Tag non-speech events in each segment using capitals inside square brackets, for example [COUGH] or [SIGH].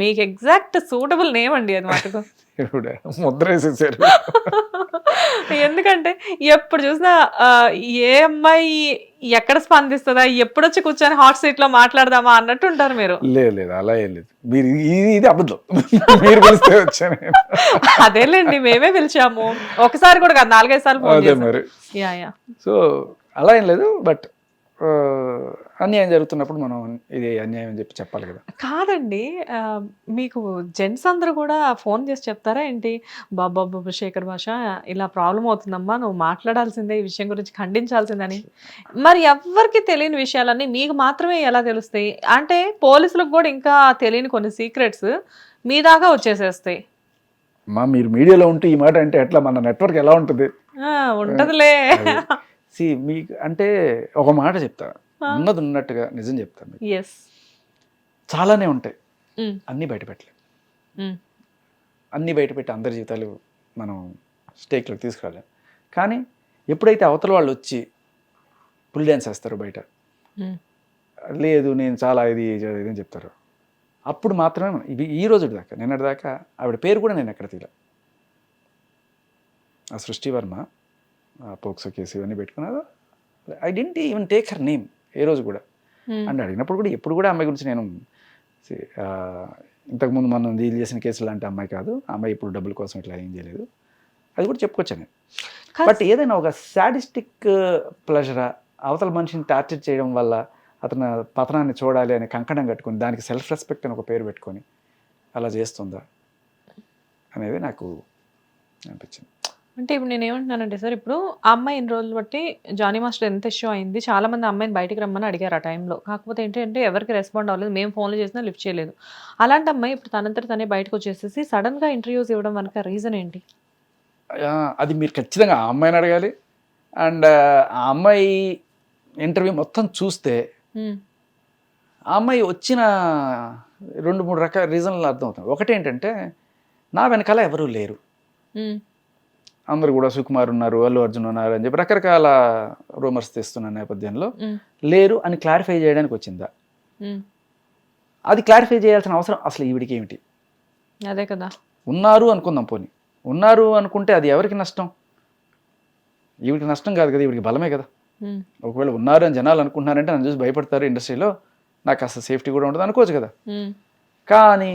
మీకు exact suitable name అండి అది మటుకు ముద్ర వేసేసారు. ఎందుకంటే ఎప్పుడు చూసినా ఏ అమ్మాయి ఎక్కడ స్పందిస్తుందా ఎప్పుడు వచ్చి కూర్చొని హాట్ సీట్లో మాట్లాడదామా అన్నట్టు ఉంటారు మీరు. లేదు లేదు అలా ఏం లేదు. మీరు ఇది అబద్ధం. మీరు పిలిస్తే వచ్చాను. అదేలేండి మేమే పిలిచాము. ఒకసారి కూడా కాదు నాలుగైదు సార్లు ఫోన్ యా యా సో అలా ఏం లేదు బట్ అన్యాయం జరుగుతున్నప్పుడు మనం ఇది అన్యాయం అని చెప్పి చెప్పాలి కదా. కాదండి మీకు జెంట్స్ అందరూ కూడా ఫోన్ చేసి చెప్తారా ఏంటి? బాబా బాబు శేఖర్ భాష ఇలా ప్రాబ్లం అవుతుందమ్మా నువ్వు మాట్లాడాల్సిందే ఈ విషయం గురించి ఖండించాల్సిందని. మరి ఎవ్వరికి తెలియని విషయాలన్నీ మీకు మాత్రమే ఎలా తెలుస్తాయి? అంటే పోలీసులకు కూడా ఇంకా తెలియని కొన్ని సీక్రెట్స్ మీ దాకా వచ్చేసేస్తాయి. మా మీరు మీడియాలో ఉంటే ఈ మాట అంటే ఎట్లా? మన నెట్వర్క్ ఎలా ఉంటుంది? ఉంటదిలే. సి మీకు అంటే ఒక మాట చెప్తా. ఉన్నది ఉన్నట్టుగా నిజం చెప్తాను చాలానే ఉంటాయి. అన్నీ బయట పెట్టలేం ఉమ్. అన్నీ బయట పెట్టి అందరి జీవితాలు మనం స్టేక్లోకి తీసుకురాలేం. కానీ ఎప్పుడైతే అవతల వాళ్ళు వచ్చి పుల్ డ్యాన్స్ వేస్తారు బయట లేదు నేను చాలా ఇది అని చెప్తారు. అప్పుడు మాత్రమే ఇవి ఈ రోజు దాకా నిన్నటి దాకా ఆవిడ పేరు కూడా నేను ఎక్కడ తీల ఆ సృష్టి వర్మ పోక్సో కేసు ఇవన్నీ పెట్టుకున్నారు I didn't even take her name ఏ రోజు కూడా. అని అడిగినప్పుడు కూడా ఎప్పుడు కూడా అమ్మాయి గురించి నేను ఇంతకుముందు మనం డీల్ చేసిన కేసులు లాంటి అమ్మాయి కాదు. అమ్మాయి ఇప్పుడు డబ్బుల కోసం ఇట్లా ఏం చేయలేదు. అది కూడా చెప్పుకొచ్చాను నేను. బట్ ఏదైనా ఒక సాడిస్టిక్ ప్లెజరా అవతల మనిషిని టార్చర్ చేయడం వల్ల అతను పతనాన్ని చూడాలి అనే కంకణం కట్టుకొని దానికి సెల్ఫ్ రెస్పెక్ట్ అని ఒక పేరు పెట్టుకొని అలా చేస్తుందా అనేది నాకు అనిపించింది. అంటే ఇప్పుడు నేను ఏమంటున్నానంటే సార్ ఇప్పుడు ఆ అమ్మాయి ఇన్ని రోజులు బట్టి జానీ మాస్టర్ ఎంత ఇష్యూ అయింది చాలా మంది అమ్మాయిని బయటికి రమ్మని అడిగారు ఆ టైంలో కాకపోతే ఏంటంటే ఎవరికి రెస్పాండ్ అవ్వలేదు మేము ఫోన్లు చేసినా లిఫ్ట్ చేయలేదు. అలాంటి అమ్మాయి ఇప్పుడు తనంతట తనే బయటకు వచ్చేసేసి సడన్గా ఇంటర్వ్యూస్ ఇవ్వడం వెనక రీజన్ ఏంటి? అది మీరు ఖచ్చితంగా ఆ అమ్మాయిని అడగాలి. అండ్ ఆ అమ్మాయి ఇంటర్వ్యూ మొత్తం చూస్తే ఆ అమ్మాయి వచ్చిన రెండు మూడు రకాల రీజన్లు అర్థమవుతాయి. ఒకటి ఏంటంటే నా వెనకాల ఎవరూ లేరు. అందరూ కూడా సుకుమార్ ఉన్నారు అల్లు అర్జున్ ఉన్నారు అని చెప్పి రకరకాల రూమర్స్ తెస్తున్న నేపథ్యంలో లేరు అని క్లారిఫై చేయడానికి వచ్చిందా. అది క్లారిఫై చేయాల్సిన అవసరం అసలు ఈవిడికి ఏమిటి? అదే కదా. ఉన్నారు అనుకుందాం పోనీ. ఉన్నారు అనుకుంటే అది ఎవరికి నష్టం? ఈవిడికి నష్టం కాదు కదా ఈవిడికి బలమే కదా. ఒకవేళ ఉన్నారు అని జనాలు అనుకుంటున్నారంటే నన్ను చూసి భయపడతారు ఇండస్ట్రీలో నాకు అసలు సేఫ్టీ కూడా ఉంటుంది అనుకోవచ్చు కదా. కానీ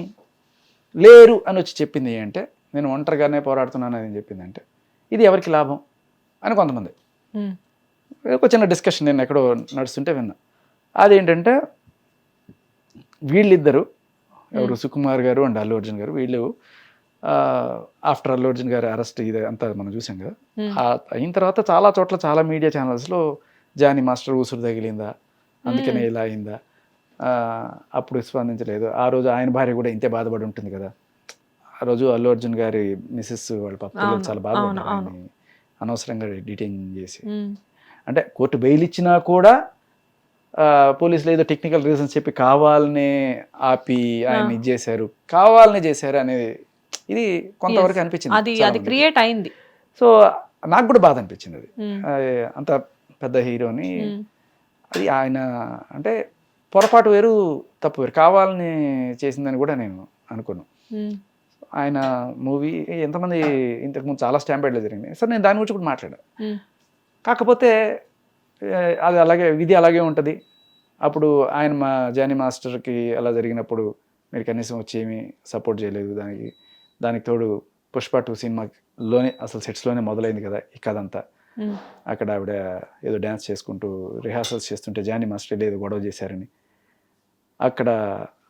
లేరు అని వచ్చి చెప్పింది అంటే నేను ఒంటరిగానే పోరాడుతున్నాను అని చెప్పింది అంటే ఇది ఎవరికి లాభం అని కొంతమంది. ఒక చిన్న డిస్కషన్ నేను ఎక్కడో నడుస్తుంటే విన్నా. అదేంటంటే వీళ్ళిద్దరు ఎవరు సుకుమార్ గారు అండ్ అల్లు అర్జున్ గారు వీళ్ళు ఆఫ్టర్ అల్లు అర్జున్ గారి అరెస్ట్ ఇది అంతా మనం చూసాం కదా. అయిన తర్వాత చాలా చోట్ల చాలా మీడియా ఛానల్స్లో జానీ మాస్టర్ ఊసురు తగిలిందా? అందుకనే ఇలా అయిందా? అప్పుడు స్పందించలేదు. ఆ రోజు ఆయన భార్య కూడా ఇంతే బాధపడి ఉంటుంది కదా. ఆ రోజు అల్లు అర్జున్ గారి మిస్సెస్ వాళ్ళ పాప పిల్లలు అవును, చాలా. ఆయన్ని అనవసరంగా డిటైన్ చేసి. అంటే కోర్టు బెయిల్ ఇచ్చినా కూడా పోలీసులు ఏదో టెక్నికల్ రీజన్స్ చెప్పి కావాలనే ఆపి ఆయన ఇది చేశారు కావాలనే చేశారు అనేది ఇది కొంతవరకు. అనిపించింది అది అది. క్రియేట్ అయింది. సో నాకు కూడా బాధ అనిపించింది అది. అంత పెద్ద హీరోని అది ఆయన అంటే పొరపాటు వేరు తప్పు వేరు. కావాలని చేసిందని కూడా నేను అనుకున్నాను ఆయన మూవీ ఎంతమంది ఇంతకుముందు చాలా స్టాంపేడ్లు జరిగింది సార్ నేను దాని గురించి కూడా మాట్లాడాను కాకపోతే అది అలాగే విధి అలాగే ఉంటుంది. అప్పుడు ఆయన మా జానీ మాస్టర్కి అలా జరిగినప్పుడు మీరు కనీసం వచ్చి ఏమీ సపోర్ట్ చేయలేదు. దానికి దానికి తోడు పుష్ప టూ సినిమాలోనే అసలు సెట్స్లోనే మొదలైంది కదా ఈ కథ అంతా. అక్కడ ఆవిడ ఏదో డ్యాన్స్ చేసుకుంటూ రిహార్సల్స్ చేస్తుంటే జానీ మాస్టర్ ఏదో గొడవ చేశారని. అక్కడ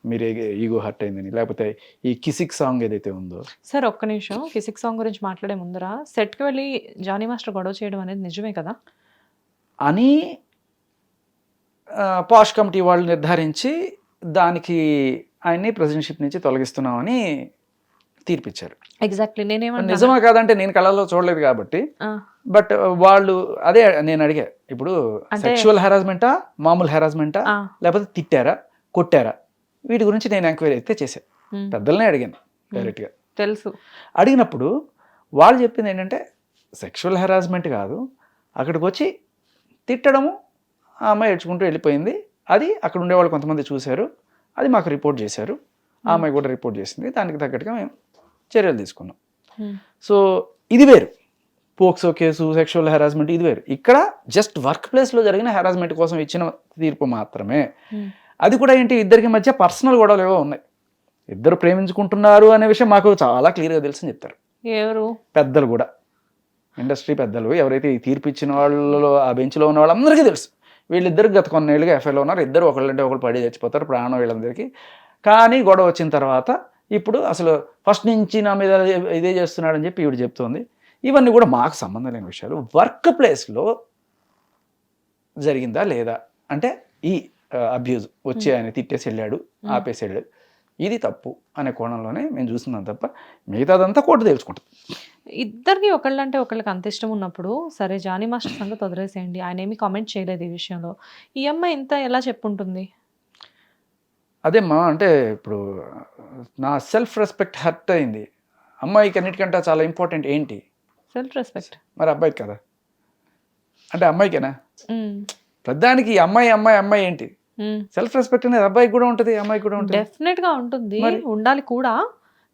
మీరు ఈగో హర్ట్ అయిందని. లేకపోతే ఈ కిసిక్ సాంగ్ ఏదైతే ఉందో. సార్ ఒక్క నిమిషం. ఫిజిక్స్ సాంగ్ గురించి మాట్లాడే ముందర. సెట్కి వెళ్ళి జానీ మాస్టర్ గొడవ చేయడం అనేది నిజమే కదా? అని పాష్ కమిటీ వాళ్ళు నిర్ధారించి దానికి ఆయన్ని ప్రెసిడెన్షిప్ నుంచి తొలగిస్తున్నామని తీర్పిచ్చారు. ఎగ్జాక్ట్లీ. నేనేమన్నా నిజమా కాదంటే నేను కళలో చూడలేదు కాబట్టి. బట్ వాళ్ళు అదే నేను అడిగా. ఇప్పుడు సెక్షువల్ హెరాస్మెంటా మామూలు హెరాస్మెంటా? లేకపోతే తిట్టారా? కొట్టారా? వీటి గురించి నేను ఎంక్వైరీ అయితే చేశాను పెద్దలనే అడిగాను డైరెక్ట్గా. తెలుసు. అడిగినప్పుడు వాళ్ళు చెప్పింది ఏంటంటే సెక్షువల్ హెరాస్మెంట్ కాదు. అక్కడికి వచ్చి తిట్టడము ఆ అమ్మాయి ఏడ్చుకుంటూ వెళ్ళిపోయింది. అది అక్కడ ఉండేవాళ్ళు కొంతమంది చూశారు. అది మాకు రిపోర్ట్ చేశారు. ఆ అమ్మాయి కూడా రిపోర్ట్ చేసింది. దానికి తగ్గట్టుగా మేము చర్యలు తీసుకున్నాం. సో ఇది వేరు. పోక్సో కేసు సెక్షువల్ హెరాస్మెంట్ ఇది వేరు. ఇక్కడ జస్ట్ వర్క్ ప్లేస్లో జరిగిన హెరాస్మెంట్ కోసం ఇచ్చిన తీర్పు మాత్రమే. అది కూడా ఏంటి? ఇద్దరికి మధ్య పర్సనల్ గొడవలు ఏవో ఉన్నాయి. ఇద్దరు ప్రేమించుకుంటున్నారు అనే విషయం మాకు చాలా క్లియర్గా తెలుసని చెప్తారు. ఎవరు? పెద్దలు కూడా. ఇండస్ట్రీ పెద్దలు. ఎవరైతే ఈ తీర్పు ఇచ్చిన వాళ్ళలో ఆ బెంచ్లో ఉన్న వాళ్ళందరికీ తెలుసు. వీళ్ళిద్దరు గత కొన్నేళ్ళుగా ఎఫ్ఐలో ఉన్నారు. ఇద్దరు ఒకళ్ళంటే ఒకళ్ళు పడి చచ్చిపోతారు. ప్రాణం వీళ్ళందరికీ. కానీ గొడవ వచ్చిన తర్వాత ఇప్పుడు అసలు ఫస్ట్ నుంచి నా మీద ఇదే చేస్తున్నాడని చెప్పి ఈవిడ చెప్తోంది. ఇవన్నీ కూడా మాకు సంబంధం లేని విషయాలు. వర్క్ ప్లేస్లో జరిగిందా లేదా? అంటే ఈ అబ్యూజ్ వచ్చి ఆయన తిట్టేసి వెళ్ళాడు ఆపేసి వెళ్ళాడు ఇది తప్పు అనే కోణంలోనే మేము చూస్తున్నాం తప్ప మిగతాదంతా కోర్టు తెలుసుకుంటుంది ఇద్దరికి ఒకళ్ళంటే ఒకళ్ళకి అంత ఇష్టం ఉన్నప్పుడు సరే జానీ మాస్టర్ సంగతి వదిలేసేయండి ఆయన ఏమి కామెంట్ చేయలేదు ఈ విషయంలో. ఈ అమ్మాయి ఇంత ఎలా చెప్పుంటుంది? అదేమ్మా అంటే ఇప్పుడు నా సెల్ఫ్ రెస్పెక్ట్ హర్ట్ అయింది. అమ్మాయికి అన్నిటికంటే చాలా ఇంపార్టెంట్ ఏంటి? సెల్ఫ్ రెస్పెక్ట్ మరి అబ్బాయికి కదా. అంటే అమ్మాయికేనా? ప్రధానికి ఈ అమ్మాయి అమ్మాయి అమ్మాయి ఏంటి? సెల్ఫ్ రెస్పెక్ట్ అనేది అబ్బాయికి కూడా ఉంటుంది అమ్మాయికి కూడా ఉంటుంది. డెఫినెట్గా ఉంటుంది? ఉండాలి కూడా.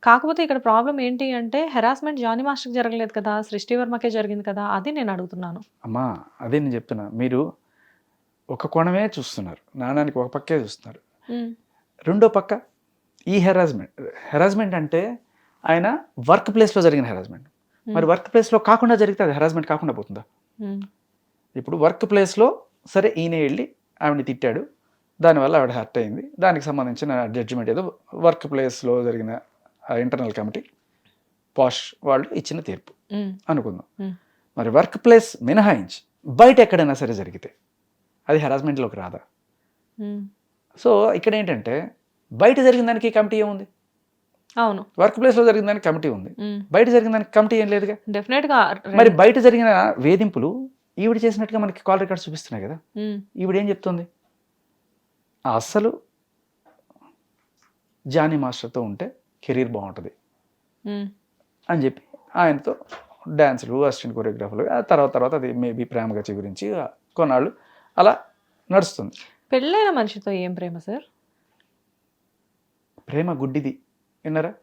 కాకపోతే ఇక్కడ ప్రాబ్లం ఏంటి అంటే హెరాస్మెంట్ జానీ మాస్టర్కి జరగలేదు కదా సృష్టి వర్మకే జరిగింది కదా అది నేను అడుగుతున్నాను. అమ్మా అదే నేను చెప్తున్నా. మీరు ఒక కోణమే చూస్తున్నారు. నాణానికి ఒక పక్కే చూస్తున్నారు. రెండో పక్క ఈ హెరాస్మెంట్ హెరాస్మెంట్ అంటే ఆయన వర్క్ ప్లేస్లో జరిగిన హెరాస్మెంట్ మరి వర్క్ ప్లేస్లో కాకుండా జరిగితే అది హెరాస్మెంట్ కాకుండా పోతుందా? ఇప్పుడు వర్క్ ప్లేస్లో సరే ఈయన వెళ్ళి ఆవిడని తిట్టాడు. దానివల్ల ఆవిడ హర్ట్ అయింది. దానికి సంబంధించిన జడ్జిమెంట్ ఏదో వర్క్ ప్లేస్లో జరిగిన ఇంటర్నల్ కమిటీ పాష్ వాళ్ళు ఇచ్చిన తీర్పు. అనుకుందాం. మరి వర్క్ ప్లేస్ మినహాయించి బయట ఎక్కడైనా సరే జరిగితే అది హెరాస్మెంట్లోకి రాదా. సో ఇక్కడ ఏంటంటే బయట జరిగిన దానికి కమిటీ ఏముంది? అవును. వర్క్ ప్లేస్లో జరిగిన దానికి కమిటీ ఉంది. బయట జరిగిన దానికి కమిటీ ఏం లేదుగా? డెఫినెట్గా మరి బయట జరిగిన వేధింపులు ఈవిడ చేసినట్టుగా మనకి కాల్ రికార్డ్ చూపిస్తున్నాయి కదా. ఈవిడ ఏం చెప్తుంది? అసలు జానీ మాస్టర్తో ఉంటే కెరీర్ బాగుంటుంది. అని చెప్పి ఆయనతో డ్యాన్సులు అసిస్టెంట్ కొరియోగ్రాఫర్లు తర్వాత తర్వాత అది మేబీ ప్రేమ గచ్చి గురించి కొన్నాళ్ళు అలా నడుస్తుంది. పెళ్ళైన మనిషితో ఏం ప్రేమ సార్? ప్రేమ గుడ్డిది. విన్నారా?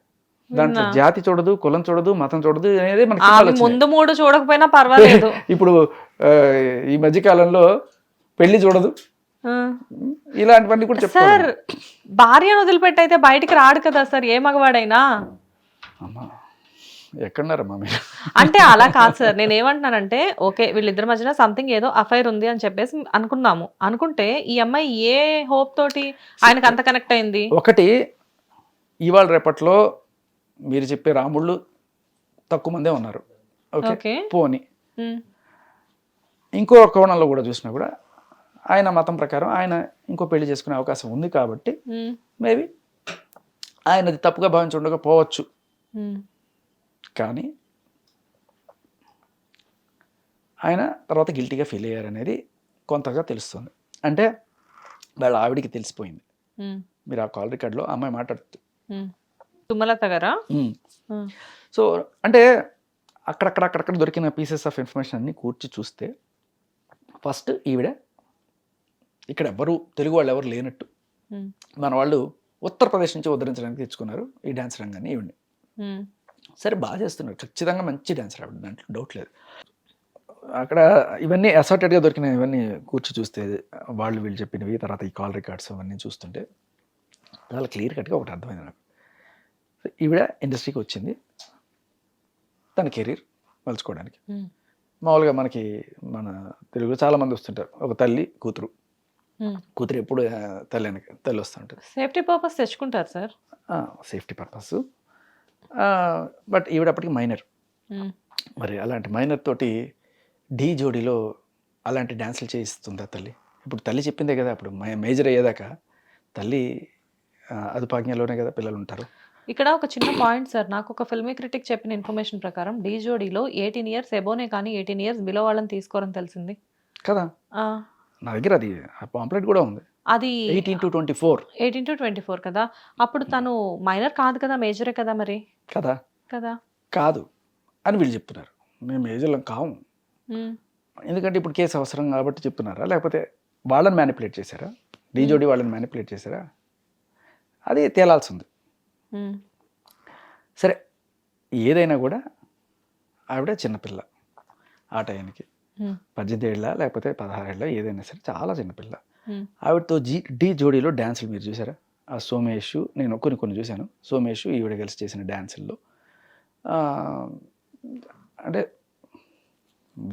దాంట్లో. జాతి చూడదు కులం చూడదు మతం చూడదు అనేది మనకి. ముందు మూడు చూడకపోయినా పర్వాలేదు. [LAUGHS] ఇప్పుడు ఈ మధ్య కాలంలో పెళ్ళి చూడదు. ఇలాంటివన్నీ కూడా సార్ భార్యను వదిలిపెట్టి అయితే బయటికి రాడు కదా సార్ ఏ మగవాడైనా? ఎక్కడున్నారమ్మా మీరు? అంటే అలా కాదు సార్ నేను ఏమంటున్నానంటే ఓకే వీళ్ళిద్దరి మధ్యన సంథింగ్ ఏదో అఫైర్ ఉంది అని చెప్పేసి అనుకున్నాము. అనుకుంటే ఈ అమ్మాయి ఏ హోప్ తోటి ఆయనకు అంత కనెక్ట్ అయింది? ఒకటి ఇవాళ రేపట్లో మీరు చెప్పే రాముళ్ళు తక్కువ మందే ఉన్నారు. ఓకే? పోని. ఇంకో కోణంలో కూడా చూసినా కూడా ఆయన మతం ప్రకారం ఆయన ఇంకో పెళ్ళి చేసుకునే అవకాశం ఉంది కాబట్టి మేబీ ఆయనది తప్పుగా భావించి ఉండకపోవచ్చు కానీ ఆయన తర్వాత గిల్టీగా ఫీల్ అయ్యారనేది కొంతగా తెలుస్తుంది. అంటే వాళ్ళ ఆవిడికి తెలిసిపోయింది. మీరు ఆ కాల్ రికార్డ్లో అమ్మాయి మాట్లాడుతుంది. సుమలత గారా? సో అంటే అక్కడక్కడ అక్కడక్కడ దొరికిన పీసెస్ ఆఫ్ ఇన్ఫర్మేషన్ అన్ని కూర్చి చూస్తే ఫస్ట్ ఈవిడ ఇక్కడ ఎవరు తెలుగు వాళ్ళు ఎవరు లేనట్టు మన వాళ్ళు ఉత్తరప్రదేశ్ నుంచి ఉద్ధరించడానికి తెచ్చుకున్నారు ఈ డ్యాన్స్ రంగాన్ని ఈవిడ్ని. సరే బాగా చేస్తున్నారు. ఖచ్చితంగా మంచి డాన్సర్ ఆవిడ దాంట్లో డౌట్ లేదు. అక్కడ ఇవన్నీ అసార్టెడ్గా దొరికిన ఇవన్నీ కూర్చి చూస్తే వాళ్ళు వీళ్ళు చెప్పినవి తర్వాత ఈ కాల్ రికార్డ్స్ అవన్నీ చూస్తుంటే చాలా క్లియర్ కట్గా ఒకటి అర్థమైంది నాకు. ఈవిడ ఇండస్ట్రీకి వచ్చింది. తన కెరీర్ మలుచుకోవడానికి. మామూలుగా మనకి మన తెలుగులో చాలా మంది వస్తుంటారు. ఒక తల్లి కూతురు. కూతురు ఎప్పుడు తల్లి వెనక తల్లి వస్తుంటుంది సేఫ్టీ పర్పస్ తెచ్చుకుంటారు సార్. సేఫ్టీ పర్పస్ బట్ ఈవిడ అప్పటికి మైనర్. మరి అలాంటి మైనర్ తోటి ఢీ జోడీలో అలాంటి డ్యాన్సులు చేయిస్తుందా తల్లి? ఇప్పుడు తల్లి చెప్పిందే కదా అప్పుడు మేజర్ అయ్యేదాకా తల్లి అదుపాజ్ఞలోనే కదా పిల్లలు ఉంటారు. ఇక్కడ ఒక చిన్న పాయింట్ సార్ నాకు ఒక ఫిల్మీ క్రిటిక్ చెప్పిన ఇన్ఫర్మేషన్ ప్రకారం డీ జోడీలో ఎయిటీన్ ఇయర్స్ ఎబోనే కానీ ఎయిటీన్ ఇయర్స్ బిలో వాళ్ళని తీసుకోరని తెలిసింది. కదా? నా దగ్గర అది పాంప్లెట్ కూడా ఉంది. అది eighteen to twenty four eighteen to twenty four కదా? అప్పుడు తను మైనర్ కాదు కదా మేజరే కదా మరి? కదా? కదా? కాదు అని వీళ్ళు చెప్తున్నారు. మేము మేజర్లం కాము. ఎందుకంటే ఇప్పుడు కేసు అవసరం కాబట్టి చెప్తున్నారా? లేకపోతే వాళ్ళని మ్యానిపులేట్ చేశారా? డీ జోడీ వాళ్ళని మ్యానిపులేట్ చేశారా? అది తేలాల్సింది సరే ఏదైనా కూడా ఆవిడ చిన్నపిల్ల ఆ టైంకి పద్దెనిమిది ఏళ్ళ లేకపోతే పదహారేళ్ళ ఏదైనా సరే చాలా చిన్నపిల్ల. ఆవిడతో జీ ఢీ జోడీలో డ్యాన్సులు మీరు చూసారా? ఆ సోమేష్ నేను కొన్ని కొన్ని చూశాను. సోమేష్ ఈవిడ కలిసి చేసిన డ్యాన్సుల్లో అంటే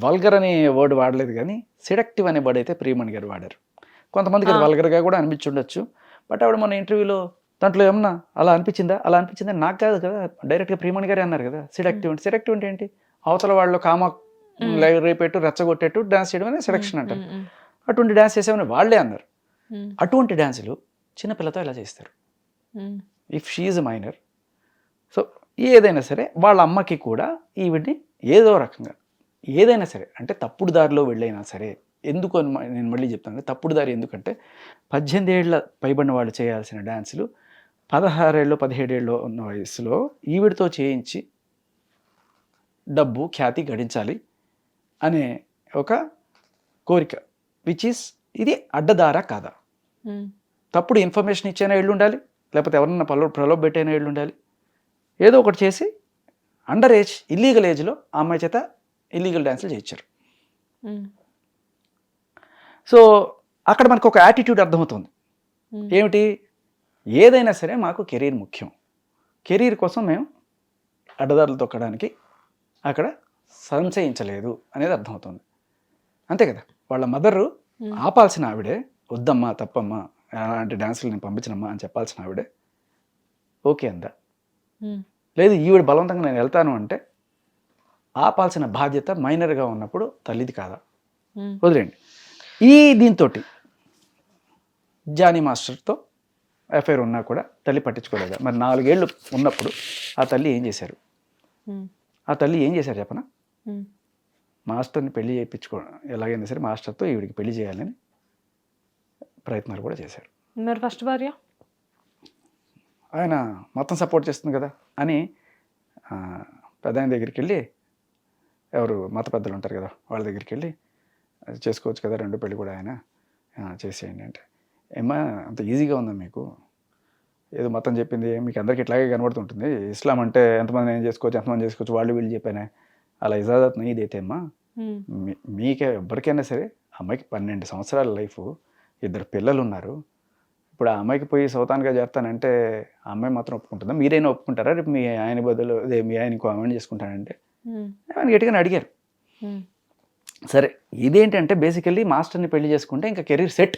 వల్గర్ అనే వర్డ్ వాడలేదు కానీ సెడక్టివ్ అనే వర్డ్ అయితే ప్రియమణి గారు వాడారు. కొంతమందికి అది. వల్గర్గా కూడా అనిపించుండొచ్చు. బట్ ఆవిడ మన ఇంటర్వ్యూలో దాంట్లో ఏమన్నా అలా అనిపించిందా? అలా అనిపించిందా? నాకు కాదు కదా. డైరెక్ట్గా ప్రియమణి గారే అన్నారు కదా. సెడక్టివ్ అంటే సెడక్టివ్ అంటే ఏంటి? అవతల వాళ్ళు కామ. రేపెట్టు రెచ్చగొట్టేట్టు డాన్స్ చేయడం అనేది సెలక్షన్ అంటారు. అటువంటి డ్యాన్స్ చేసామని వాళ్ళే అన్నారు. అటువంటి డ్యాన్సులు చిన్నపిల్లతో ఎలా చేస్తారు? ఇఫ్ షీఈ్ మైనర్ సో ఏదైనా సరే వాళ్ళ అమ్మకి కూడా ఈవిడ్ని ఏదో రకంగా ఏదైనా సరే అంటే తప్పుడు దారిలో వెళ్ళైనా సరే ఎందుకు అని నేను మళ్ళీ చెప్తాను. తప్పుడు దారి ఎందుకంటే పద్దెనిమిది ఏళ్ళ పైబడిన వాళ్ళు చేయాల్సిన డ్యాన్సులు పదహారేళ్ళు పదిహేడేళ్ళు ఉన్న వయసులో ఈవిడితో చేయించి డబ్బు ఖ్యాతి గడించాలి అనే ఒక కోరిక విచ్ ఈస్ ఇది అడ్డదారా కాదా? తప్పుడు ఇన్ఫర్మేషన్ ఇచ్చైనా ఇళ్ళు ఉండాలి లేకపోతే ఎవరన్నా పలో ప్రలోభ పెట్టైనా ఇళ్ళు ఉండాలి ఏదో ఒకటి చేసి అండర్ ఏజ్ ఇల్లీగల్ ఏజ్లో ఆ అమ్మాయి చేత ఇల్లీగల్ డ్యాన్సులు చేయించారు. సో అక్కడ మనకు ఒక యాటిట్యూడ్ అర్థమవుతుంది ఏమిటి? ఏదైనా సరే మాకు కెరీర్ ముఖ్యం. కెరీర్ కోసం మేము అడ్డదారులు తొక్కడానికి అక్కడ సంశయించలేదు అనేది అర్థమవుతుంది. అంతే కదా? వాళ్ళ మదరు ఆపాల్సిన ఆవిడే వద్దమ్మా తప్పమ్మా అలాంటి డ్యాన్సులు నేను పంపించనమ్మా అని చెప్పాల్సిన ఆవిడే ఓకే అందా? లేదు ఈవిడ బలవంతంగా నేను వెళ్తాను అంటే ఆపాల్సిన బాధ్యత మైనర్గా ఉన్నప్పుడు తల్లిది కాదా? వదిలేండి ఈ దీంతో జానీ మాస్టర్తో ఎఫ్ఐఆర్ ఉన్నా కూడా తల్లి పట్టించుకోలేదా. మరి నాలుగేళ్ళు ఉన్నప్పుడు ఆ తల్లి ఏం చేశారు? ఆ తల్లి ఏం చేశారు చెప్పనా? మాస్టర్ని పెళ్ళి చేయించుకో ఎలాగైనా సరే మాస్టర్తో ఈవిడికి పెళ్ళి చేయాలని ప్రయత్నాలు కూడా చేశారు. మరి ఫస్ట్ భార్య? ఆయన మొత్తం సపోర్ట్ చేస్తుంది కదా అని పెద్ద దగ్గరికి వెళ్ళి ఎవరు మత పెద్దలు ఉంటారు కదా వాళ్ళ దగ్గరికి వెళ్ళి "అది చేసుకోవచ్చు కదా రెండు పెళ్ళి కూడా ఆయన "ఆ, చేసేయండి అంటే. ఏమా అంత ఈజీగా ఉందా మీకు? ఏదో మొత్తం చెప్పింది మీకు అందరికి ఇట్లాగే కనబడుతుంటుంది. ఇస్లాం అంటే ఎంతమంది ఏం చేసుకోవచ్చు ఎంతమంది చేసుకోవచ్చు వాళ్ళు వీళ్ళు చెప్పానే. అలా ఇజాజత్ నీదైతే అమ్మా మీకే ఎవరికైనా సరే అమ్మాయికి పన్నెండు సంవత్సరాల లైఫ్ ఇద్దరు పిల్లలు ఉన్నారు ఇప్పుడు ఆ అమ్మాయికి పోయి సౌతాన్గా చేస్తానంటే ఆ అమ్మాయి మాత్రం ఒప్పుకుంటుందా? మీరైనా ఒప్పుకుంటారా? రేపు మీ ఆయన బదులు అదే మీ ఆయన ఇంకో అమ్మాయిని చేసుకుంటానంటే ఆయన గట్టిగానే అడిగారు. సరే ఇదేంటంటే బేసికల్లీ మాస్టర్ని పెళ్ళి చేసుకుంటే ఇంకా కెరీర్ సెట్.